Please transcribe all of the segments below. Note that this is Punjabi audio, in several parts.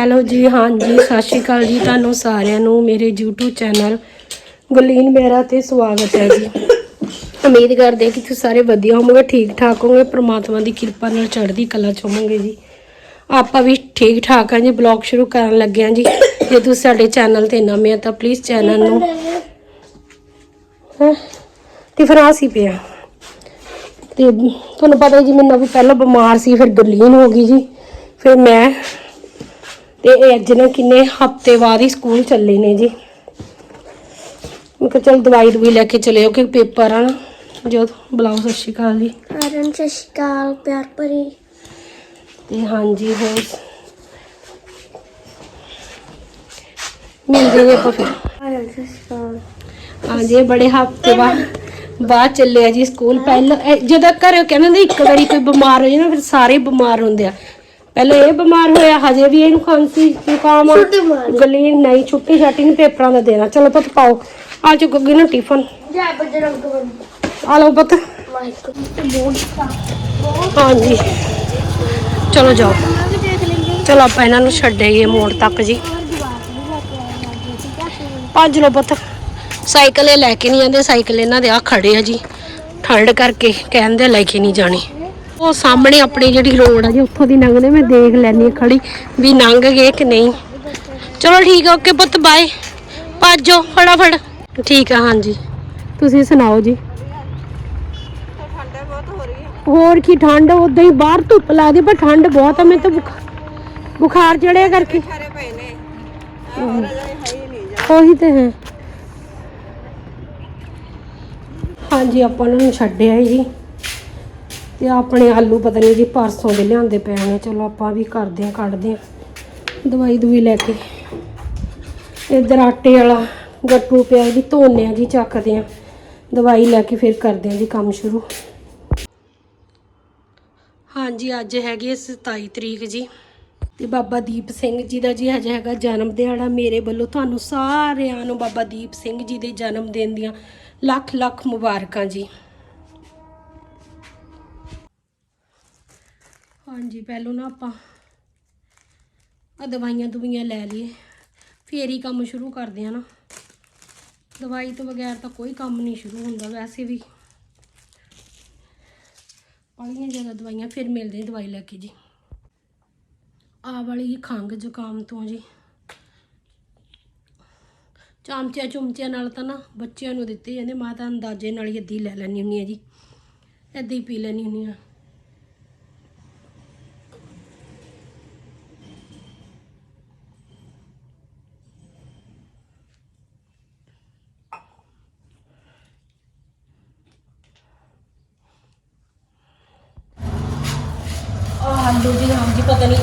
ਹੈਲੋ ਜੀ, ਹਾਂਜੀ, ਸਤਿ ਸ਼੍ਰੀ ਅਕਾਲ ਜੀ ਤੁਹਾਨੂੰ ਸਾਰਿਆਂ ਨੂੰ, ਮੇਰੇ YouTube ਚੈਨਲ ਗੁਲੀਨ ਮੇਰਾ ਤੇ ਸਵਾਗਤ ਹੈ ਜੀ। ਉਮੀਦ ਕਰਦੇ ਹਾਂ ਕਿ ਤੁਸੀਂ ਸਾਰੇ ਵਧੀਆ ਹੋਵੋਗੇ ਠੀਕ ਠਾਕ ਹੋਵੋਗੇ, ਪ੍ਰਮਾਤਮਾ ਦੀ ਕਿਰਪਾ ਨਾਲ ਚੜ੍ਹਦੀ ਕਲਾ ਚ ਹੋਵੋਗੇ ਜੀ। ਆਪਾਂ ਵੀ ਠੀਕ ਠਾਕ ਹਾਂ ਜੀ ਬਲੌਗ ਸ਼ੁਰੂ ਕਰਨ ਲੱਗੇ ਹਾਂ ਜੀ। ਜੇ ਤੁਸੀਂ ਸਾਡੇ ਚੈਨਲ ਤੇ ਨਵੇਂ ਆ ਤਾਂ ਪਲੀਜ਼ ਚੈਨਲ ਨੂੰ ਹੈਂ? ਟਿਫਨ ਫਿਰ ਆਸੀ ਪਿਆ। ਤੇ ਤੁਹਾਨੂੰ ਪਤਾ ਜੀ ਮੈਨੂੰ ਵੀ ਪਹਿਲਾਂ ਬਿਮਾਰ ਸੀ, ਫਿਰ ਗੁਰਲੀਨ ਹੋ ਗਈ ਜੀ। ਫਿਰ ਮੈਂ ਤੇ ਇਹ ਅੱਜ ਨੇ ਕਿੰਨੇ ਹਫ਼ਤੇ ਬਾਅਦ ਹੀ ਸਕੂਲ ਚੱਲੇ ਨੇ ਜੀ। ਮੈਂ ਕਿਹਾ ਚਲ ਦਵਾਈ ਦਵਾਈ ਲੈ ਕੇ ਚਲਿਓ ਕਿ ਪੇਪਰ ਆ ਨਾ। ਜੋ ਬੁਲਾਓ ਸਤਿ ਸ਼੍ਰੀ ਅਕਾਲ ਜੀ। ਆਰਨ ਸਤਿ ਸ਼੍ਰੀ ਅਕਾਲ ਪਿਆਰ ਭਰੀ। ਤੇ ਹਾਂਜੀ ਹੋਰ? ਮਿਲਦੇ ਨੇ ਆਪਾਂ ਫਿਰ। ਆਰਨ ਸਤਿ ਸ਼੍ਰੀ ਅਕਾਲ। ਹਾਂਜੀ ਇਹ ਬੜੇ ਹਫ਼ਤੇ ਬਾਅਦ ਬਾਅਦ ਚੱਲੇ ਆ ਜੀ ਸਕੂਲ। ਪਹਿਲਾਂ ਜਦੋਂ ਘਰੇ ਕਹਿੰਦੇ ਨੇ ਇੱਕ ਵਾਰੀ ਕੋਈ ਬਿਮਾਰ ਹੋ ਜਾਏ ਨਾ ਫਿਰ ਸਾਰੇ ਬਿਮਾਰ ਹੁੰਦੇ ਆ। ਪਹਿਲਾਂ ਇਹ ਬਿਮਾਰ ਹੋਇਆ ਹਜੇ ਵੀ ਇਹਨੂੰ ਖਾਂਸੀ ਜ਼ੁਕਾਮ ਆ। ਛੁੱਟੀ ਮਾਰ ਗਲੀ ਨਹੀਂ ਛੁੱਟੀ ਛਾਟੀ ਨਹੀਂ ਪੇਪਰਾਂ ਦਾ ਦੇਣਾ। ਚਲੋ ਪੁੱਤ ਪਾਓ। ਆ ਚੁੱਕੋਗੇ ਨਾ ਟਿਫਨ। ਜੈ ਬਜਰੰਗ ਬਲੀ ਆ ਲਓ ਪੁੱਤ। ਮਾਈਕ ਤੇ ਬੋਲ ਹਾਂਜੀ। ਚਲੋ ਜਾਓ। ਵੀ ਦੇਖ ਲੈਂਗੇ ਚਲੋ ਆਪਾਂ ਇਹਨਾਂ ਨੂੰ ਛੱਡੇਗੇ ਮੋੜ ਤੱਕ ਜੀ। ਹੋਰ ਲੈ ਕੇ ਆਏ ਲੱਗੇ ਠੀਕ ਹੈ ਭੱਜ ਲਓ ਪੁੱਤ। ਸਾਈਕਲ ਇਹ ਲੈ ਕੇ ਨਹੀਂ ਜਾਂਦੇ ਸਾਈਕਲ ਇਹਨਾਂ ਦੇ ਆ ਖੜੇ ਆ ਜੀ। ਠੰਡ ਕਰਕੇ ਕਹਿੰਦੇ ਲੈ ਕੇ ਨਹੀਂ ਜਾਣੇ। ਉਹ ਸਾਹਮਣੇ ਆਪਣੀ ਜਿਹੜੀ ਰੋਡ ਆ ਜੀ, ਉੱਥੋਂ ਦੀ ਲੰਘਦੇ ਮੈਂ ਦੇਖ ਲੈਣੀ ਖੜੀ ਵੀ ਲੰਘ ਗਏ ਕਿ ਨਹੀਂ। ਚਲੋ ਠੀਕ ਆ, ਓਕੇ ਪੁੱਤ ਬਾਏ ਭੱਜੋ ਫਟਾਫਟ। ਠੀਕ ਆ, ਹਾਂਜੀ। ਤੁਸੀਂ ਸੁਣਾਓ ਜੀ। ਹੋਰ ਕੀ, ਠੰਡ ਉਦਾਂ ਹੀ ਬਾਹਰ ਧੁੱਪ ਲੱਗਦੀ, ਪਰ ਠੰਡ ਬਹੁਤ ਆ, ਮੈਨੂੰ ਤਾਂ ਬੁਖਾਰ ਚੜਿਆ ਕਰਕੇ। ਉਹੀ ਤੇ ਹੈ। ਹਾਂਜੀ, ਆਪਾਂ ਉਹਨਾਂ ਨੂੰ ਛੱਡਿਆ ਜੀ। ਤੇ ਆਪਣੇ ਆਲੂ ਪਤਾ ਨਹੀਂ ਜੀ ਪਰਸੋਂ ਦੇ ਲਿਆਂਦੇ ਪਏ ਨੇ, ਚਲੋ ਆਪਾਂ ਵੀ ਕਰਦੇ ਆ ਕੱਢਦੇ ਆ ਦਵਾਈ ਦੂਈ ਲੈ ਕੇ। ਇਧਰ ਆਟੇ ਵਾਲਾ ਗੱਟੂ ਪਿਆ ਜੀ, ਧੋਨੇ ਆ ਜੀ, ਚੱਕਦੇ ਆ ਦਵਾਈ ਲੈ ਕੇ ਫਿਰ ਕਰਦੇ ਆ ਜੀ ਕੰਮ ਸ਼ੁਰੂ। ਹਾਂਜੀ, ਅੱਜ ਹੈਗੀ ਹੈ 27 ਤਰੀਕ ਜੀ। ਤੇ ਬਾਬਾ ਦੀਪ ਸਿੰਘ ਜੀ ਦਾ ਜੀ ਅੱਜ ਹੈਗਾ ਜਨਮ ਦਿਹਾੜਾ। ਮੇਰੇ ਵੱਲੋਂ ਤੁਹਾਨੂੰ ਸਾਰਿਆਂ ਨੂੰ ਬਾਬਾ ਦੀਪ ਸਿੰਘ ਜੀ ਦੇ ਜਨਮ ਦਿਨ ਦੀਆਂ ਲੱਖ ਲੱਖ ਮੁਬਾਰਕਾਂ ਜੀ। ਹਾਂਜੀ, ਪਹਿਲੋਂ ਨਾ ਆਪਾਂ ਆ ਦਵਾਈਆਂ ਦੁਵੀਆਂ ਲੈ ਲਈਏ। ਫੇਰ ਹੀ ਕੰਮ ਸ਼ੁਰੂ ਕਰਦੇ ਆ ਨਾ। ਦਵਾਈ ਤੋਂ ਬਗੈਰ ਤਾਂ ਕੋਈ ਕੰਮ ਨਹੀਂ ਸ਼ੁਰੂ ਹੁੰਦਾ ਵੈਸੇ ਵੀ। ਬਾਲੀਆਂ ਜ਼ਿਆਦਾ ਦਵਾਈਆਂ, ਫਿਰ ਮਿਲਦੇ ਦਵਾਈ ਲੈ ਕੇ ਜੀ। ਆ ਵਾਲੀ ਖੰਗ ਜ਼ੁਕਾਮ ਤੋਂ ਜੀ। ਚਾਮਚਿਆਂ ਚੁਮਚਿਆਂ ਨਾਲ ਤਾਂ ਨਾ ਬੱਚਿਆਂ ਨੂੰ ਦਿੱਤੇ ਜਾਂਦੇ ਮਾਤਾ ਅੰਦਾਜ਼ੇ ਨਾਲ ਹੀ ਅੱਧੀ ਲੈ ਲੈਣੀ ਹੁੰਦੀ ਆ ਜੀ। ਅੱਧੀ ਪੀ ਲੈਣੀ ਹੁੰਦੀ ਆ ਆਹ ਆਲੂ ਜੀ ਹਾਂ ਜੀ ਪਤਾ ਨਹੀਂ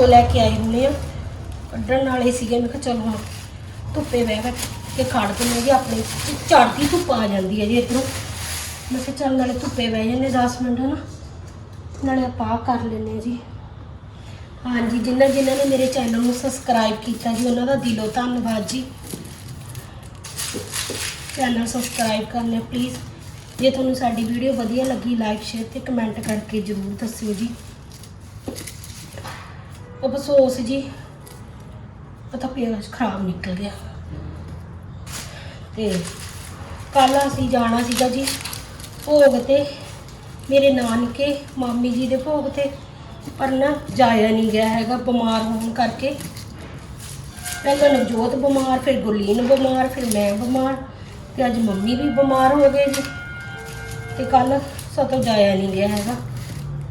ਪਰਸੋਂ ਲੈ ਕੇ ਆਏ ਹੁੰਦੇ ਆ। ਕੱਢਣ ਵਾਲੇ ਸੀਗੇ, ਮੈਂ ਕਿਹਾ ਚਲੋ ਹੁਣ ਧੁੱਪੇ ਬਹਿ ਬਹਿ ਕੇ ਖੜ ਦਿੰਦੇ ਜੀ ਆਪਣੀ। ਝੜਦੀ ਧੁੱਪ ਆ ਜਾਂਦੀ ਹੈ ਜੀ ਇੱਧਰੋਂ। ਮੈਂ ਕਿਹਾ ਚੱਲ ਨਾਲੇ ਧੁੱਪੇ ਬਹਿ ਜਾਂਦੇ 10 ਮਿੰਟ, ਹਨਾ। ਨਾਲੇ ਆਪਾਂ ਕਰ ਲੈਂਦੇ ਹਾਂ ਜੀ। ਹਾਂਜੀ, ਜਿਨ੍ਹਾਂ ਜਿਨ੍ਹਾਂ ਨੇ ਮੇਰੇ ਚੈਨਲ ਨੂੰ ਸਬਸਕ੍ਰਾਈਬ ਕੀਤਾ ਜੀ, ਉਹਨਾਂ ਦਾ ਦਿਲੋਂ ਧੰਨਵਾਦ ਜੀ। ਚੈਨਲ ਸਬਸਕ੍ਰਾਈਬ ਕਰ ਲਿਓ ਪਲੀਜ਼ ਜੇ ਤੁਹਾਨੂੰ ਸਾਡੀ ਵੀਡੀਓ ਵਧੀਆ ਲੱਗੀ ਲਾਈਕ ਸ਼ੇਅਰ ਤੇ ਕਮੈਂਟ ਕਰਕੇ ਜਰੂਰ ਦੱਸਿਓ ਜੀ। ਅਫਸੋਸ ਜੀ ਪਤਾ ਪਿਆਜ਼ ਖਰਾਬ ਨਿਕਲ ਗਿਆ। ਤੇ ਕੱਲ ਅਸੀਂ ਜਾਣਾ ਸੀਗਾ ਜੀ ਭੋਗ ਤੇ, ਮੇਰੇ ਨਾਨਕੇ ਮਾਮੀ ਜੀ ਦੇ ਭੋਗ ਤੇ, ਪਰ ਨਾ ਜਾਇਆ ਨਹੀਂ ਗਿਆ ਹੈਗਾ ਬਿਮਾਰ ਹੋਣ ਕਰਕੇ। ਪਹਿਲਾਂ ਨਵਜੋਤ ਬਿਮਾਰ, ਫਿਰ ਗੁਰਲੀਨ ਬਿਮਾਰ, ਫਿਰ ਮੈਂ ਬਿਮਾਰ, ਤੇ ਅੱਜ ਮੰਮੀ ਵੀ ਬਿਮਾਰ ਹੋ ਗਏ ਜੀ। ਤੇ ਕੱਲ ਸਤੋਂ ਜਾਇਆ ਨਹੀਂ ਗਿਆ ਹੈਗਾ।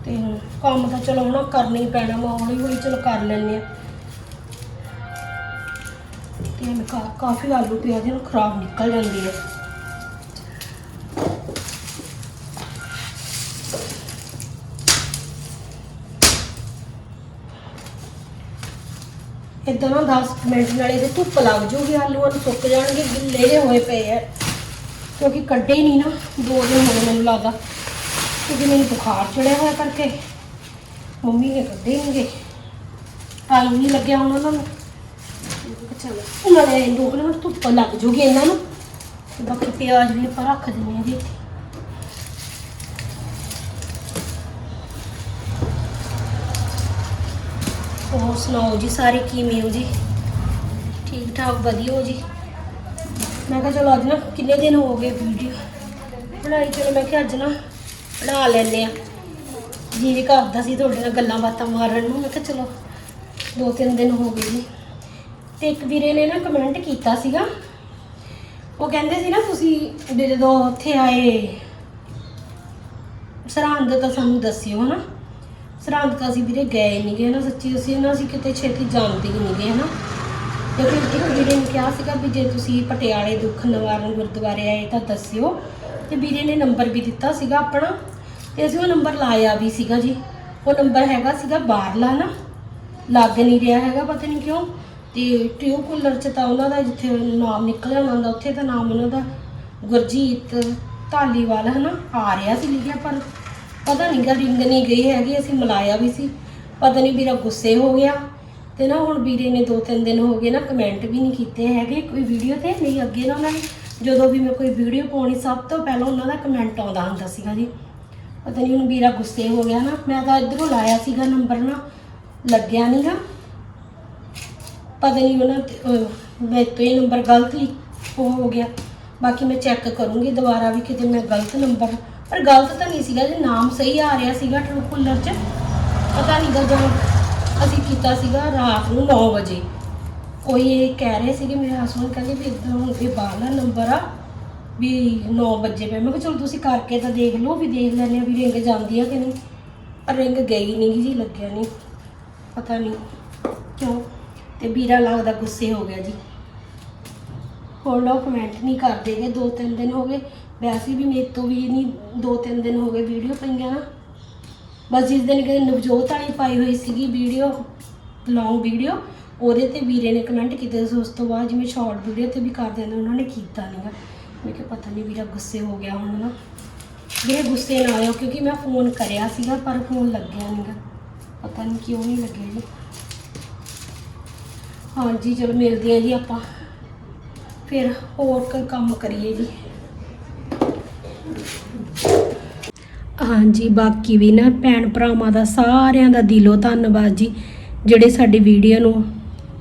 ਤੇ ਕੰਮ ਤਾਂ ਚਲੋ ਹੁਣ ਕਰਨਾ ਹੀ ਪੈਣਾ, ਮੈਂ ਹੌਲੀ ਹੌਲੀ ਚਲੋ ਕਰ ਲੈਂਦੇ ਆ ਤੇ ਮੈਂ ਕਾ- ਕਾਫੀ ਆਲੂ ਪਿਆਜ਼ ਨੂੰ ਖਰਾਬ ਨਿਕਲ ਜਾਂਦੀ ਹੈ ਇਦਾਂ ਨਾ 10 ਮਿੰਟ ਨਾਲੇ ਤੇ ਧੁੱਪ ਲੱਗ ਜੂਗੀ ਆਲੂਆਂ ਨੂੰ ਸੁੱਕ ਜਾਣਗੇ, ਗਿੱਲੇ ਜਿਹੇ ਹੋਏ ਪਏ ਆ। ਕਿਉਂਕਿ ਕੱਢੇ ਹੀ ਨਹੀਂ ਨਾ ਦੋ ਦਿਨ ਹੋ ਮੈਨੂੰ ਲੱਗਦਾ। ਕਿਉਂਕਿ ਮੈਨੂੰ ਬੁਖਾਰ ਚੜਿਆ ਹੋਇਆ ਕਰਕੇ ਮੰਮੀ ਨੇ ਕੱਢੇ ਨਹੀਂਗੇ ਟਾਈਮ ਨਹੀਂ ਲੱਗਿਆ ਹੁਣ ਉਹਨਾਂ ਨੂੰ। ਚਲੋ ਨਾਲੇ ਦੋ ਕੁ ਮਿੰਟ ਧੁੱਪ ਲੱਗ ਜੂਗੀ ਇਹਨਾਂ ਨੂੰ। ਤੇ ਬਾਕੀ ਪਿਆਜ਼ ਵੀ ਆਪਾਂ ਰੱਖ ਦਿੰਦੇ ਹਾਂ ਜੀ। ਹੋਰ ਸੁਣਾਓ ਜੀ ਸਾਰੇ ਕਿਵੇਂ ਹੋ ਜੀ? ਠੀਕ ਠਾਕ ਵਧੀਆ ਹੋ ਜੀ? ਮੈਂ ਕਿਹਾ ਚਲੋ ਅੱਜ ਨਾ ਕਿੰਨੇ ਦਿਨ ਹੋ ਗਏ ਵੀਡੀਓ ਬਣਾਈ ਚਲੋ ਮੈਂ ਕਿਹਾ ਅੱਜ ਨਾ ਬਣਾ ਲੈਂਦੇ ਆ ਜੀ ਕਰਦਾ ਸੀ, ਤੁਹਾਡੇ ਨਾਲ ਗੱਲਾਂ ਬਾਤਾਂ ਮਾਰਨ ਨੂੰ। ਮੈਂ ਕਿਹਾ ਚਲੋ, ਦੋ ਤਿੰਨ ਦਿਨ ਹੋ ਗਏ ਨੇ। ਤੇ ਇੱਕ ਵੀਰੇ ਨੇ ਨਾ ਕਮੈਂਟ ਕੀਤਾ ਸੀਗਾ। ਉਹ ਕਹਿੰਦੇ ਸੀ ਨਾ, ਤੁਸੀਂ ਵੀ ਜਦੋਂ ਉੱਥੇ ਆਏ। ਸਰਹੰਦ ਤਾਂ ਸਾਨੂੰ ਦੱਸਿਓ ਹਨਾ। ਸਰਹੰਦ ਤਾਂ ਅਸੀਂ ਵੀਰੇ ਗਏ ਨਹੀਂ ਗਏ ਨਾ ਸੱਚੀ ਅਸੀਂ ਨਾ, ਅਸੀਂ ਕਿਤੇ ਛੇਤੀ ਜਾਂਦੇ ਹੀ ਨਹੀਂ ਗਏ ਹਨਾ। ਤੇ ਫਿਰ ਇੱਕ ਵੀਰੇ ਨੇ ਕਿਹਾ ਸੀਗਾ ਵੀ ਜੇ ਤੁਸੀਂ ਪਟਿਆਲੇ ਦੁੱਖ ਨਿਵਾਰਨ ਗੁਰਦੁਆਰੇ ਆਏ ਤਾਂ ਦੱਸਿਓ। ਤੇ ਵੀਰੇ ਨੇ ਨੰਬਰ ਵੀ ਦਿੱਤਾ ਸੀਗਾ ਆਪਣਾ, ਤੇ ਅਸੀਂ ਉਹ ਨੰਬਰ ਲਾਇਆ ਵੀ ਸੀਗਾ ਜੀ। ਉਹ ਨੰਬਰ ਹੈਗਾ ਸੀਗਾ ਬਾਹਰਲਾ ਨਾ, ਲੱਗ ਨਹੀਂ ਰਿਹਾ ਹੈਗਾ ਪਤਾ ਨਹੀਂ ਕਿਉਂ। ਤੇ ਟਿਊਬ ਕੂਲਰ ਚ ਤਾਂ ਉਹਨਾਂ ਦਾ ਜਿੱਥੇ ਨਾਮ ਨਿਕਲਿਆ ਉਹਨਾਂ ਦਾ ਉੱਥੇ ਤਾਂ ਨਾਮ ਉਹਨਾਂ ਦਾ ਗੁਰਜੀਤ ਢਾਲੀਵਾਲ ਹਨਾ, ਆ ਰਿਹਾ ਸੀ ਲਿਖਿਆ, ਪਰ ਪਤਾ ਨਹੀਂ ਗਾ ਰਿੰਗ ਨਹੀਂ ਗਈ ਹੈਗੀ, ਅਸੀਂ ਮਿਲਾਇਆ ਵੀ ਸੀ। ਪਤਾ ਨਹੀਂ ਵੀਰਾ ਗੁੱਸੇ ਹੋ ਗਿਆ। ਤੇ ਨਾ ਹੁਣ ਵੀਰੇ ਨੇ ਦੋ ਤਿੰਨ ਦਿਨ ਹੋ ਗਏ ਨਾ ਕਮੈਂਟ ਵੀ ਨਹੀਂ ਕੀਤੇ ਹੈਗੇ ਕੋਈ ਵੀਡੀਓ ਤੇ, ਨਹੀਂ ਅੱਗੇ ਨਾ ਉਹਨਾਂ ਨੇ। ਜਦੋਂ ਵੀ ਮੈਂ ਕੋਈ ਵੀਡੀਓ ਪਾਉਣੀ ਸਭ ਤੋਂ ਪਹਿਲਾਂ ਉਹਨਾਂ ਦਾ ਕਮੈਂਟ ਆਉਂਦਾ ਹੁੰਦਾ ਸੀਗਾ ਜੀ। ਪਤਾ ਨਹੀਂ ਹੁਣ ਵੀਰਾ ਗੁੱਸੇ ਹੋ ਗਿਆ ਨਾ ਮੈਂ ਤਾਂ ਇਧਰੋਂ ਲਾਇਆ ਸੀਗਾ ਨੰਬਰ ਨਾ ਲੱਗਿਆ ਨਹੀਂਗਾ ਪਤਾ ਨਹੀਂ ਉਹਨਾਂ ਤੇ, ਅਹ, ਮੇਰੇ ਤੋਂ ਇਹ ਨੰਬਰ ਗਲਤ ਹੀ ਉਹ ਹੋ ਗਿਆ। ਬਾਕੀ ਮੈਂ ਚੈੱਕ ਕਰੂੰਗੀ ਦੁਬਾਰਾ ਵੀ ਕਿਤੇ ਮੈਂ ਗਲਤ ਨੰਬਰ ਪਰ ਗਲਤ ਤਾਂ ਨਹੀਂ ਸੀਗਾ ਜੀ ਨਾਮ ਸਹੀ ਆ ਰਿਹਾ ਸੀਗਾ ਟਰੂ ਕੁਲਰ 'ਚ। ਪਤਾ ਨਹੀਂ ਗਾ ਜਦੋਂ ਅਸੀਂ ਕੀਤਾ ਸੀਗਾ ਰਾਤ ਨੂੰ 9 ਵਜੇ। ਕੋਈ ਇਹ ਕਹਿ ਰਹੇ ਸੀਗੇ ਮੇਰੇ ਹਸਬੰਦ ਕਹਿੰਦੇ ਵੀ ਇਦਾਂ ਹੁਣ ਇਹ ਬਾਹਰਲਾ ਨੰਬਰ ਆ, ਵੀ 9 ਵਜੇ ਪਏ। ਮੈਂ ਕਿਹਾ ਚਲੋ ਤੁਸੀਂ ਕਰਕੇ ਤਾਂ ਦੇਖ ਲਓ, ਵੀ ਦੇਖ ਲੈਂਦੇ ਆ ਵੀ ਰਿੰਗ ਜਾਂਦੀ ਆ ਕਿ ਨਹੀਂ। ਪਰ ਰਿੰਗ ਗਈ ਨਹੀਂ ਜੀ, ਲੱਗਿਆ ਨਹੀਂ ਪਤਾ ਨਹੀਂ ਕਿਉਂ। ਤੇ ਵੀਰਾ ਲੱਗਦਾ ਗੁੱਸੇ ਹੋ ਗਿਆ ਜੀ। ਹੋਰ ਲੋਕ ਕਮੈਂਟ ਨਹੀਂ ਕਰਦੇਗੇ ਦੋ ਤਿੰਨ ਦਿਨ ਹੋ ਗਏ। ਵੈਸੇ ਵੀ ਮੇਰੇ ਤੋਂ ਵੀ ਨਹੀਂ ਦੋ ਤਿੰਨ ਦਿਨ ਹੋ ਗਏ ਵੀਡੀਓ ਪਈਆਂ ਨਾ। ਬਸ ਜਿਸ ਦਿਨ ਕਿ ਨਵਜੋਤ ਵਾਲੀ ਪਾਈ ਹੋਈ ਸੀਗੀ ਵੀਡੀਓ ਲੌਂਗ ਵੀਡੀਓ ਉਹਦੇ ਤੇ ਵੀਰੇ ਨੇ ਕਮੈਂਟ ਕੀਤੇ ਸੀ, ਉਸ ਤੋਂ ਬਾਅਦ ਜਿਵੇਂ ਸ਼ਾਰਟ ਵੀਡੀਓ ਤੇ ਵੀ ਕਰਦੇ ਦਿੰਦੇ ਉਹਨਾਂ ਨੇ ਕੀਤਾ ਨਹੀਂਗਾ ਮੈਂ ਕਿਹਾ ਪਤਾ ਨਹੀਂ ਵੀਰਾ ਗੁੱਸੇ ਹੋ ਗਿਆ ਹੁਣ ਨਾ। ਵੀਰੇ ਗੁੱਸੇ ਨਾ ਆਇਓ, ਕਿਉਂਕਿ ਮੈਂ ਫੋਨ ਕਰਿਆ ਸੀਗਾ, ਪਰ ਫੋਨ ਲੱਗਿਆ ਨਹੀਂਗਾ ਪਤਾ ਨਹੀਂ ਕਿਉਂ ਨਹੀਂ ਲੱਗਿਆ ਜੀ। ਹਾਂਜੀ, ਚਲੋ ਮਿਲਦੇ ਆ ਜੀ ਆਪਾਂ। ਫਿਰ ਹੋਰ ਕੋਈ ਕੰਮ ਕਰੀਏ ਜੀ। ਹਾਂਜੀ, ਬਾਕੀ ਵੀ ਨਾ ਭੈਣ ਭਰਾਵਾਂ ਦਾ ਸਾਰਿਆਂ ਦਾ ਦਿਲੋਂ ਧੰਨਵਾਦ ਜੀ, ਜਿਹੜੇ ਸਾਡੀ ਵੀਡੀਓ ਨੂੰ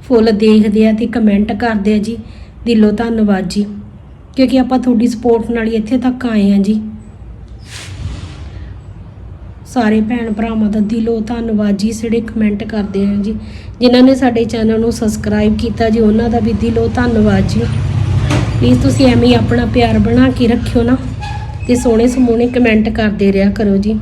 ਫੁੱਲ ਦੇਖਦੇ ਆ ਤੇ ਕਮੈਂਟ ਕਰਦੇ ਆ ਜੀ। ਦਿਲੋਂ ਧੰਨਵਾਦ ਜੀ। ਕਿਉਂਕਿ ਆਪਾਂ ਤੁਹਾਡੀ ਸਪੋਰਟ ਨਾਲ ਹੀ ਇੱਥੇ ਤੱਕ ਆਏ ਆ ਜੀ। ਸਾਰੇ ਭੈਣ ਭਰਾਵਾਂ ਦਾ ਦਿਲੋਂ ਧੰਨਵਾਦ ਜੀ, ਜਿਹੜੇ ਕਮੈਂਟ ਕਰਦੇ ਆ ਜੀ। ਜਿਨ੍ਹਾਂ ਨੇ ਸਾਡੇ ਚੈਨਲ ਨੂੰ ਸਬਸਕ੍ਰਾਈਬ ਕੀਤਾ ਜੀ, ਉਹਨਾਂ ਦਾ ਵੀ ਦਿਲੋਂ ਧੰਨਵਾਦ ਜੀ। ਪਲੀਜ਼ ਤੁਸੀਂ ਐਵੇਂ ਹੀ ਆਪਣਾ ਪਿਆਰ ਬਣਾ ਕੇ ਰੱਖਿਓ ਨਾ ਤੇ ਸੋਹਣੇ ਸਮੋਹਣੇ ਕਮੈਂਟ ਕਰਦੇ ਰਿਹਾ ਕਰੋ ਜੀ।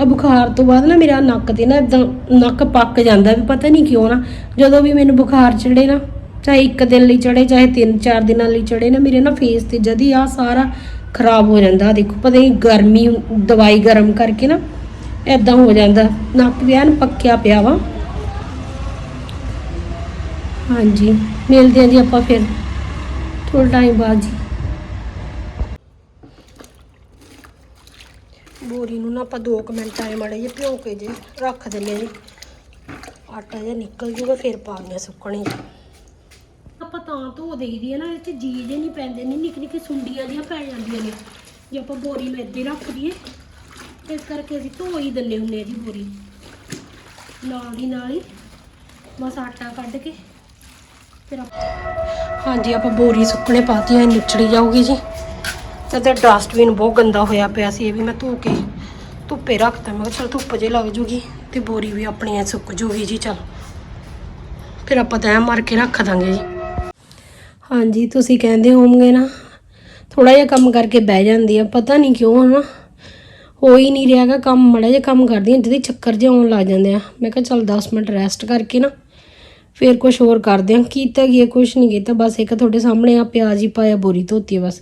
ਆ ਬੁਖਾਰ ਤੋਂ ਬਾਅਦ ਨਾ ਮੇਰਾ ਨੱਕ ਤੇ ਨਾ ਇਦਾਂ ਨੱਕ ਪੱਕ ਜਾਂਦਾ ਵੀ ਪਤਾ ਨਹੀਂ ਕਿਉਂ ਨਾ, ਜਦੋਂ ਵੀ ਮੈਨੂੰ ਬੁਖਾਰ ਚੜੇ ਨਾ, ਚਾਹੇ ਇੱਕ ਦਿਨ ਲਈ ਚੜੇ ਚਾਹੇ ਤਿੰਨ ਚਾਰ ਦਿਨਾਂ ਲਈ ਚੜੇ ਨਾ, ਮੇਰੇ ਨਾ ਫੇਸ ਤੇ ਜਦੀ ਆ ਸਾਰਾ ਖਰਾਬ ਹੋ ਜਾਂਦਾ। ਦੇਖੋ, ਪਤਾ ਨਹੀਂ ਗਰਮੀ, ਦਵਾਈ ਗਰਮ ਕਰਕੇ ਨਾ ਇਦਾਂ ਹੋ ਜਾਂਦਾ। ਨੱਕ ਵੀ ਐਨ ਪੱਕਿਆ ਪਿਆ ਵਾ। ਹਾਂਜੀ, ਮਿਲਦੇ ਹਾਂ ਜੀ ਆਪਾਂ ਫਿਰ। ਥੋੜਾ ਟਾਈਮ ਬਾਅਦ ਜੀ। ਬੋਰੀ ਨੂੰ ਨਾ ਆਪਾਂ 2 ਮਿੰਟ ਆਏ ਮਾੜੇ ਜਿਹੇ ਭਿਓ ਕੇ ਜੇ ਰੱਖ ਦਿੰਨੇ ਜੀ। ਆਟਾ ਜਿਹਾ ਨਿਕਲ ਜੂਗਾ, ਫਿਰ ਪਾ ਦਿੰਦੇ ਹਾਂ ਆਪਾਂ ਤਾਂ ਧੋ ਦੇਈਦੀ ਆ ਨਾ ਇਹ ਤੇ ਜੀ ਜੇ ਨਹੀਂ ਪੈਂਦੇ, ਨਹੀਂ ਨਿੱਕੀ ਨਿੱਕੀ ਸੁੰਡੀਆਂ ਜਿਹੀਆਂ ਪੈ ਜਾਂਦੀਆਂ ਨੇ। ਜੇ ਆਪਾਂ ਬੋਰੀ ਨੂੰ ਇੱਦਾਂ ਰੱਖ ਦਈਏ, ਇਸ ਕਰਕੇ ਅਸੀਂ ਧੋ ਹੀ ਦਿੰਨੇ ਹੁੰਨੇ ਆ ਜੀ ਬੋਰੀ। ਨਾਲ ਦੀ ਨਾਲ ਹੀ ਬਸ ਆਟਾ ਕੱਢ ਕੇ ਫਿਰ ਹਾਂਜੀ, ਆਪਾਂ ਬੋਰੀ ਸੁੱਕਣੇ ਪਾਤੀ ਐ ਨਿਚੜੀ ਜਾਊਗੀ ਜੀ। ਤੇ ਡਸਟਬਿਨ ਬਹੁਤ ਗੰਦਾ ਹੋਇਆ ਪਿਆ ਸੀ, ਇਹ ਵੀ ਮੈਂ ਧੋ ਕੇ ਧੁੱਪੇ ਰੱਖਤਾ। ਮੈਂ ਕਿਹਾ ਚਲ ਧੁੱਪ ਜੇ ਲੱਗ ਜੂਗੀ ਤੇ ਬੋਰੀ ਵੀ ਆਪਣੀ ਐ ਸੁੱਕ ਜੂਗੀ ਜੀ, ਚਲ। ਫਿਰ ਆਪਾਂ ਤੈਅ ਐਂ ਮਾਰ ਕੇ ਰੱਖ ਦਾਂਗੇ ਜੀ। ਹਾਂਜੀ, ਤੁਸੀਂ ਕਹਿੰਦੇ ਹੋਵੋਗੇ ਨਾ ਥੋੜਾ ਜਿਹਾ ਕੰਮ ਕਰਕੇ ਬਹਿ ਜਾਂਦੀ ਆ, ਪਤਾ ਨਹੀਂ ਕਿਉਂ ਹਨਾ ਹੋ ਹੀ ਨਹੀਂ ਰਿਹਾਗਾ ਕੰਮ, ਮੜਾ ਜਿਹਾ ਕੰਮ ਕਰਦੀ ਆ ਜਦੀ ਚੱਕਰ ਜਿਹਾ ਆਉਣ ਲੱਗ ਜਾਂਦੇ ਆ। ਮੈਂ ਕਿਹਾ ਚਲ 10 ਮਿੰਟ ਰੈਸਟ ਕਰਕੇ ਨਾ, ਫਿਰ ਕੁਝ ਹੋਰ ਕਰਦੇ ਆ। ਕੀਤਾ ਕੀ ਕੁਝ ਨਹੀਂ ਕੀਤਾ, ਬਸ ਇੱਕ ਤੁਹਾਡੇ ਸਾਹਮਣੇ ਆ ਪਿਆਜ਼ ਹੀ ਪਾਇਆ, ਬੋਰੀ ਧੋਤੀ ਬਸ।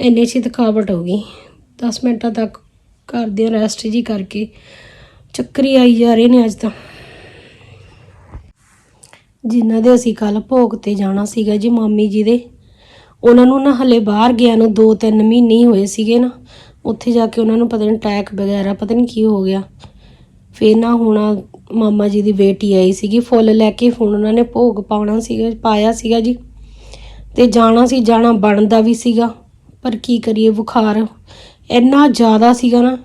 ਇੰਨੇ 'ਚ ਥਕਾਵਟ ਹੋ ਗਈ। 10 ਮਿੰਟਾਂ ਤੱਕ ਕਰਦੇ ਆ ਰੈਸਟ ਜੀ ਕਰਕੇ ਚੱਕਰੀ ਆਈ ਜਾ ਰਹੇ ਨੇ ਅੱਜ ਤਾਂ। ਜਿਨ੍ਹਾਂ ਦੇ ਅਸੀਂ ਕੱਲ ਭੋਗ ਤੇ ਜਾਣਾ ਸੀਗਾ ਜੀ ਮਾਮੀ ਜੀ ਦੇ, ਉਹਨਾਂ ਨੂੰ ਨਾ ਹਲੇ ਬਾਹਰ ਗਿਆ ਨੂੰ 2-3 ਮਹੀਨੇ ਹੀ ਹੋਏ ਸੀਗੇ ਨਾ। ਉੱਥੇ ਜਾ ਕੇ ਉਹਨਾਂ ਨੂੰ ਪਤਾ ਨਹੀਂ ਅਟੈਕ ਵਗੈਰਾ, ਪਤਾ ਨਹੀਂ ਕੀ ਹੋ ਗਿਆ। ਫਿਰ ਨਾ ਹੁਣ ਮਾਮਾ ਜੀ ਦੀ ਬੇਟੀ ਆਈ ਸੀਗੀ, ਫੁੱਲ ਲੈ ਕੇ ਹੁਣ ਉਹਨਾਂ ਨੇ ਭੋਗ ਪਾਉਣਾ ਸੀਗਾ, ਪਾਇਆ ਸੀਗਾ ਜੀ। ਤੇ ਜਾਣਾ ਸੀ, ਜਾਣਾ ਬਣਦਾ ਵੀ ਸੀਗਾ। ਪਰ ਕੀ ਕਰੀਏ, ਬੁਖਾਰ ਇੰਨਾ ਜ਼ਿਆਦਾ ਸੀਗਾ ਨਾ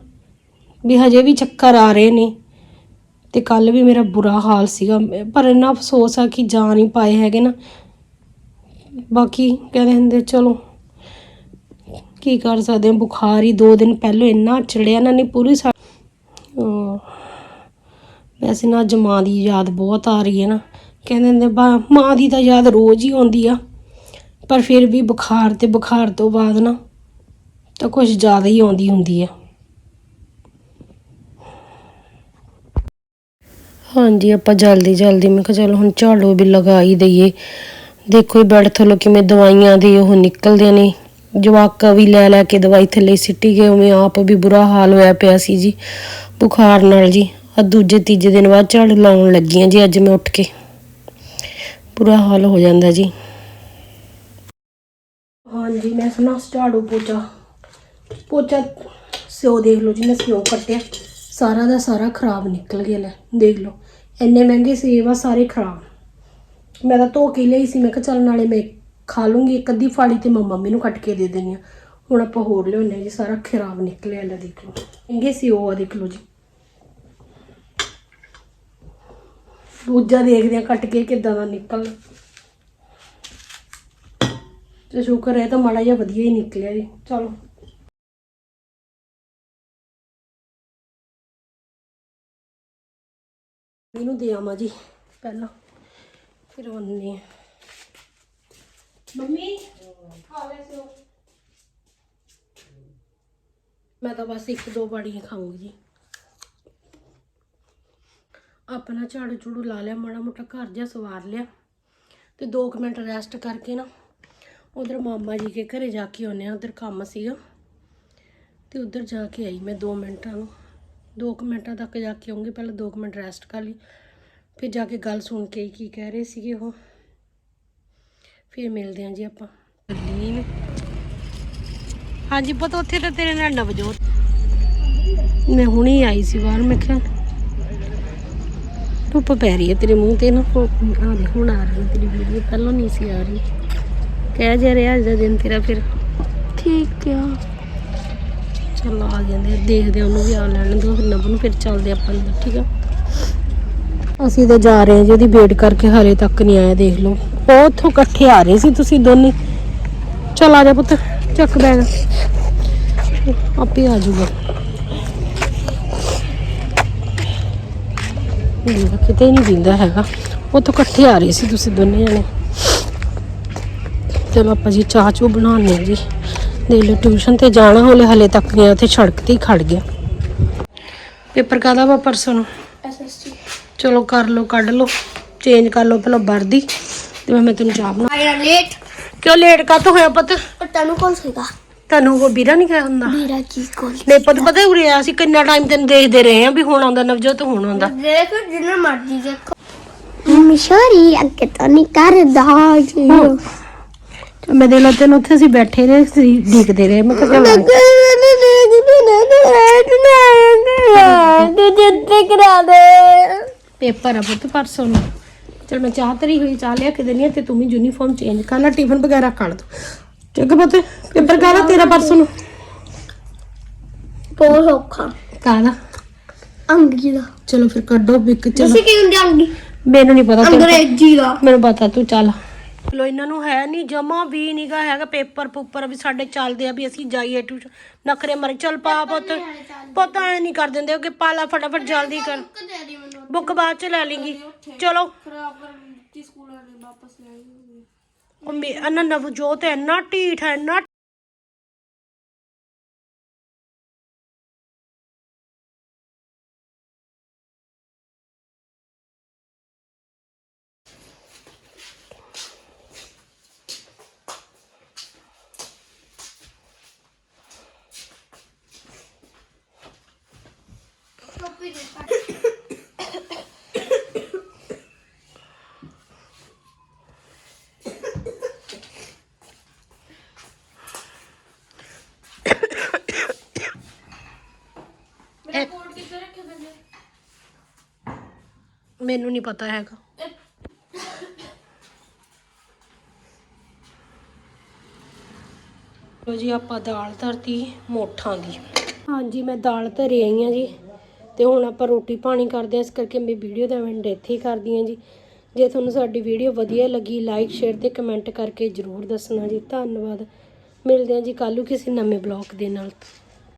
ਵੀ ਹਜੇ ਵੀ ਚੱਕਰ ਆ ਰਹੇ ਨੇ ਤੇ ਕੱਲ ਵੀ ਮੇਰਾ ਬੁਰਾ ਹਾਲ ਸੀਗਾ। ਪਰ ਇੰਨਾ ਅਫਸੋਸ ਆ ਕਿ ਜਾ ਨਹੀਂ ਪਾਏ ਹੈਗੇ ਨਾ। ਬਾਕੀ ਕਹਿੰਦੇ ਹੁੰਦੇ, ਚਲੋ ਕੀ ਕਰ ਸਕਦੇ ਹਾਂ, ਬੁਖਾਰ ਹੀ 2 ਦਿਨ ਪਹਿਲਾਂ ਇੰਨਾ ਚੜਿਆ ਨਾ, ਨਹੀਂ ਪੂਰੀ ਸਾ ਵੈਸੇ ਨਾ ਅੱਜ ਮਾਂ ਦੀ ਯਾਦ ਬਹੁਤ ਆ ਰਹੀ ਹੈ ਨਾ। ਕਹਿੰਦੇ ਹੁੰਦੇ, ਬਾ- ਮਾਂ ਦੀ ਤਾਂ ਯਾਦ ਰੋਜ਼ ਹੀ ਆਉਂਦੀ ਆ। ਪਰ ਫਿਰ ਵੀ ਬੁਖਾਰ ਤੇ ਬੁਖਾਰ ਤੋਂ ਬਾਅਦ ਨਾ ਤਾਂ ਕੁਝ ਜ਼ਿਆਦਾ ਹੀ ਆਉਂਦੀ ਹੁੰਦੀ ਆ। ਹਾਂਜੀ, ਆਪਾਂ ਜਲਦੀ ਜਲਦੀ ਮੈਂ ਕਿਹਾ ਚਲੋ ਹੁਣ ਝਾੜੂ ਵੀ ਲਗਾ ਹੀ ਦਈਏ। ਦੇਖੋ ਇਹ ਬੈਡ ਥੱਲੋਂ ਕਿਵੇਂ ਦਵਾਈਆਂ ਦੇ ਉਹ ਨਿਕਲਦੇ ਨੇ। ਜਵਾਕਾਂ ਵੀ ਲੈ ਲੈ ਕੇ ਦਵਾਈ ਥੱਲੇ ਸਿੱਟੀ ਗਏ, ਉਵੇਂ ਆਪ ਵੀ ਬੁਰਾ ਹਾਲ ਹੋਇਆ ਪਿਆ ਸੀ ਜੀ। ਬੁਖਾਰ ਨਾਲ ਜੀ। ਆ ਦੂਜੇ ਤੀਜੇ ਦਿਨ ਬਾਅਦ ਝਾੜੂ ਲਾਉਣ ਲੱਗੀਆਂ ਜੀ ਅੱਜ ਮੈਂ ਉੱਠ ਕੇ। ਬੁਰਾ ਹਾਲ ਹੋ ਜਾਂਦਾ ਜੀ। ਹਾਂਜੀ, ਮੈਂ ਸੁਣਾ ਝਾੜੂ ਪੋਚਾ। ਪੋਚਾ ਸਿਓ ਦੇਖ ਲਓ ਜੀ, ਮੈਂ ਸਿਓ ਕੱਟਿਆ। ਸਾਰਾ ਦਾ ਸਾਰਾ ਖਰਾਬ ਨਿਕਲ ਗਿਆ, ਲੈ, ਦੇਖ ਲਓ। ਇੰਨੇ ਮਹਿੰਗੇ ਸੇਬ ਆ, ਸਾਰੇ ਖਰਾਬ। ਮੈਂ ਤਾਂ ਧੋ ਕੇ ਲਈ ਸੀ, ਮੈਂ ਕਿਹਾ ਚੱਲ ਨਾਲੇ ਮੈਂ ਖਾ ਲੂੰਗੀ, ਇੱਕ ਅੱਧੀ ਫਾੜੀ ਤੇ ਮੈਂ ਮੰਮੀ ਨੂੰ ਕੱਟ ਕੇ ਦੇ ਦੇਣੀ ਆ ਹੁਣ ਆਪਾਂ ਹੋਰ ਲਿਆਉਂਦੇ ਹਾਂ ਜੀ, ਸਾਰਾ ਖਰਾਬ ਨਿਕਲਿਆ ਲੈ, ਦੇਖ ਲਓ। ਮਹਿੰਗੇ ਸਿਓ ਆ, ਦੇਖ ਲਓ ਜੀ। ਦੂਜਾ ਦੇਖਦੇ ਆ ਕੱਟ ਕੇ ਕਿੱਦਾਂ ਦਾ ਨਿਕਲ ਤੇ ਸ਼ੁਕਰ ਹੈ ਤਾਂ ਮਾੜਾ ਜਿਹਾ ਵਧੀਆ ਹੀ ਨਿਕਲਿਆ ਜੀ। ਚਲੋ। ਇਹਨੂੰ ਦੇ ਆਵਾਂ ਜੀ ਪਹਿਲਾਂ। ਫਿਰ ਆਉਂਦੇ ਮੰਮੀ, ਖਾ ਲੈ ਸੋ ਮੈਂ ਤਾਂ ਬਸ ਇੱਕ ਦੋ ਬਾੜੀਆਂ ਖਾਊਂਗੀ ਜੀ। ਆਪਣਾ ਝਾੜੂ ਝੂੜੂ ਲਾ ਲਿਆ, ਮਾੜਾ ਮੋਟਾ ਘਰ ਜਿਹਾ ਸਵਾਰ ਲਿਆ। ਤੇ 2 ਮਿੰਟ ਰੈਸਟ ਕਰਕੇ ਨਾ ਉਧਰ ਮਾਮਾ ਜੀ ਕੇ ਘਰੇ ਜਾ ਕੇ ਆਉਨੇ ਆ ਉਧਰ ਕੰਮ ਸੀਗਾ। ਤੇ ਉਧਰ ਜਾ ਕੇ ਆਈ ਮੈਂ 2 ਮਿੰਟਾਂ ਨੂੰ। 2 ਮਿੰਟਾਂ ਤੱਕ ਜਾ ਕੇ ਆਉਂਗੀ ਪਹਿਲਾਂ 2 ਮਿੰਟ ਰੈਸਟ ਕਰ ਲਈ। ਫਿਰ ਜਾ ਕੇ ਗੱਲ ਸੁਣ ਕੇ ਕੀ ਕਹਿ ਰਹੇ ਸੀਗੇ ਉਹ। ਫਿਰ ਮਿਲਦੇ ਆਂ ਜੀ ਆਪਾਂ। ਚੱਲੀ ਨੇ ਹਾਂਜੀ ਪੁੱਤ ਉੱਥੇ ਤਾਂ ਤੇਰੇ ਨਾਲ ਨਵਜੋਤ। ਮੈਂ ਹੁਣੀ ਆਈ ਸੀ ਬਾਹਰ ਮੈਂ ਕਿਹਾ ਧੁੱਪ ਪੈ ਰਹੀ ਹੈ ਤੇਰੇ ਮੂੰਹ ਤੇ ਨਾ। ਆ ਦੇ ਹੁਣ ਆ ਰਹੀ ਤੇਰੀ ਵੀਡੀਓ ਪਹਿਲਾਂ ਨਹੀਂ ਸੀ ਆ ਰਹੀ। ਕਹਿ ਜਾ ਰਿਹਾ ਅੱਜ ਦਾ ਦਿਨ ਤੇਰਾ ਫਿਰ। ਠੀਕ ਆ। ਚਲੋ ਆ ਜਾਂਦੇ ਦੇਖਦੇ ਉਹਨੂੰ ਵੀ ਆ ਲੈਣ ਦੋ ਫਿਰ ਨਵ ਨੂੰ ਫਿਰ ਚੱਲਦੇ ਆਪਾਂ ਅੰਦਰ ਠੀਕ ਆ? ਅਸੀਂ ਤਾਂ ਜਾ ਰਹੇ ਹਾਂ ਜੀ ਉਹਦੀ ਵੇਟ ਕਰਕੇ ਹਲੇ ਤੱਕ ਨਹੀਂ ਆਇਆ ਦੇਖ ਲਓ। ਉਹ ਉੱਥੋਂ ਇਕੱਠੇ ਆ ਰਹੇ ਸੀ ਤੁਸੀਂ ਦੋਨੇ। ਚਲ ਆ ਜਾ ਪੁੱਤ ਚੱਕ ਬੈਗ। ਆਪੇ ਆ ਜਾਊਗਾ। ਇਹ ਕਿਤੇ ਨਹੀਂ ਦਿੰਦਾ ਹੈਗਾ। ਉੱਥੋਂ ਇਕੱਠੇ ਆ ਰਹੇ ਸੀ ਤੁਸੀਂ ਦੋਨੇ ਜਣੇ। ਚਲੋ ਆਪਾਂ ਜੀ ਚਾਹ ਚੂ ਬਣਾਉਂਦੇ ਹਾਂ ਜੀ। ਦੇ ਲੋ ਟਿਊਸ਼ਨ ਤੇ ਜਾਣਾ ਹਲੇ ਹਲੇ ਤੱਕ ਨਹੀਂ ਉੱਥੇ ਸੜਕ ਤੇ ਖੜ ਗਿਆ। ਪੇਪਰ ਕਾਦਾ ਵਾ ਪਰਸੋਂ ਨੂੰ? ਐਸਐਸਟੀ ਚਲੋ ਕਰ ਲਓ ਕੱਢ ਲਓ ਚੇਂਜ ਕਰ ਲਓ ਪਹਿਲਾਂ ਵਰਦੀ ਤੇ ਮੈਂ ਤੈਨੂੰ ਚਾਹ ਬਣਾ ਆਇਆ ਲੇਟ ਕਿਉਂ ਲੇਟ ਕਾਤੋਂ ਹੋਇਆ ਪੁੱਤ? ਤੈਨੂੰ ਕੌਣ ਸੀਗਾ? ਤੁਹਾਨੂੰ ਉਹ ਵੀਰਾ ਨਹੀਂ ਕਿਹਾ ਹੁੰਦਾ? ਵੀਰਾ ਜੀ ਕੋਲ ਨਹੀਂ ਪੁੱਤ ਪਤਾ ਉਰੇ ਆ ਅਸੀਂ ਕਿੰਨਾ ਟਾਈਮ ਤੈਨੂੰ ਦੇਖਦੇ ਰਹੇ ਆ ਵੀ ਹੁਣ ਆਉਂਦਾ ਨਵਜੋਤ ਹੁਣ ਆਉਂਦਾ। ਦੇਖ ਜਿੰਨਾ ਮਰਜ਼ੀ ਦੇਖੋ। ਮਿਸ਼ਰੀ ਅੱਗੇ ਤਾਂ ਨਹੀਂ ਕਰਦਾ ਜੀ। ਤੇ ਮੈਂ ਦੇ ਲਾ ਤੈਨੂੰ ਉੱਥੇ ਅਸੀਂ ਬੈਠੇ ਰਹੇ ਸੀ ਦੇਖਦੇ ਰਹੇ ਮੈਂ ਕਿਹਾ ਚੱਲ ਪੇਪਰ ਆ ਪੁੱਤ ਪਰਸੋਂ ਨੂੰ। ਚਲ ਮੈਂ ਚਾਹ ਤਰੀ ਹੋਈ ਚਾਹ ਲਿਆ ਕੇ ਦੇਣੀ ਤੇ ਤੂੰ ਵੀ ਯੂਨੀਫਾਰਮ ਚੇਂਜ ਕਰ ਲੈ ਟਿਫਨ ਵਗੈਰਾ ਕੱਢ ਦੋ। ਚੱਕ ਪੁੱਤ? ਪੇਪਰ ਕਾਹਦਾ ਤੇਰਾ ਪਰਸੋਂ ਨੂੰ। ਬਹੁਤ ਔਖਾ। ਕਾਹਦਾ ਅੰਗਰੇਜ਼ੀ ਦਾ। ਚਲੋ ਫਿਰ ਕੱਢੋ ਇੱਕ ਚਲੋ। ਤੁਸੀਂ ਕੀ ਹੁੰਦੇ ਅੰਗੀ ਮੈਨੂੰ ਨਹੀਂ ਪਤਾ ਤੈਨੂੰ- ਅੰਗਰੇਜ਼ੀ ਦਾ। ਮੈਨੂੰ ਪਤਾ ਤੂੰ ਚੱਲ। ਲੋ ਇਹਨਾਂ ਨੂੰ ਹੈ ਨਹੀਂ ਜਮਾ ਵੀ ਨਹੀਂਗਾ ਹੈਗਾ ਪੇਪਰ ਪੂਪਰ ਵੀ ਸਾਡੇ ਚੱਲਦੇ ਆ ਵੀ ਅਸੀਂ ਜਾਈਏ ਟਿਊਸ਼ਨ। ਨਖਰੇ ਮਰੇ ਚੱਲ ਪਾ ਪੁੱਤ ਪਤਾ ਐ ਨਹੀਂ ਕਰ ਦਿੰਦੇ ਕਿ ਪਾਲਾ ਫਟਾਫਟ ਜਲਦੀ ਕਰ। ਬੁੱਕ ਬਾਅਦ ਚ ਲੈ ਲੇਂਗੀ ਚਲੋ। ਉਹ ਮੇ ਅਨਾ ਨਵਜੋਤ ਇੰਨਾ ਢੀਠ ਹੈ ਇੰਨਾ ਮੈਨੂੰ ਨਹੀਂ ਪਤਾ ਹੈਗਾ। ਲੋ ਜੀ, ਆਪਾਂ ਦਾਲ ਧਰਤੀ ਮੋਠਾਂ ਦੀ। ਹਾਂਜੀ, ਮੈਂ ਦਾਲ ਧਰੀ ਆਈ ਆ ਜੀ। ਤੇ ਹੁਣ ਆਪਾਂ ਰੋਟੀ ਪਾਣੀ ਕਰਦੇ ਹਾਂ ਇਸ ਕਰਕੇ ਮੈਂ ਵੀਡੀਓ ਦਾ ਐਂਡ ਇੱਥੇ ਹੀ ਕਰਦੀ ਹਾਂ ਜੀ। ਜੇ ਤੁਹਾਨੂੰ ਸਾਡੀ ਵੀਡੀਓ ਵਧੀਆ ਲੱਗੀ ਲਾਈਕ ਸ਼ੇਅਰ ਤੇ ਕਮੈਂਟ ਕਰਕੇ ਜਰੂਰ ਦੱਸਣਾ ਜੀ। ਧੰਨਵਾਦ। ਮਿਲਦੇ ਹਾਂ ਜੀ ਕੱਲ੍ਹ ਨੂੰ ਕਿਸੇ ਨਵੇਂ ਬਲੌਗ ਦੇ ਨਾਲ।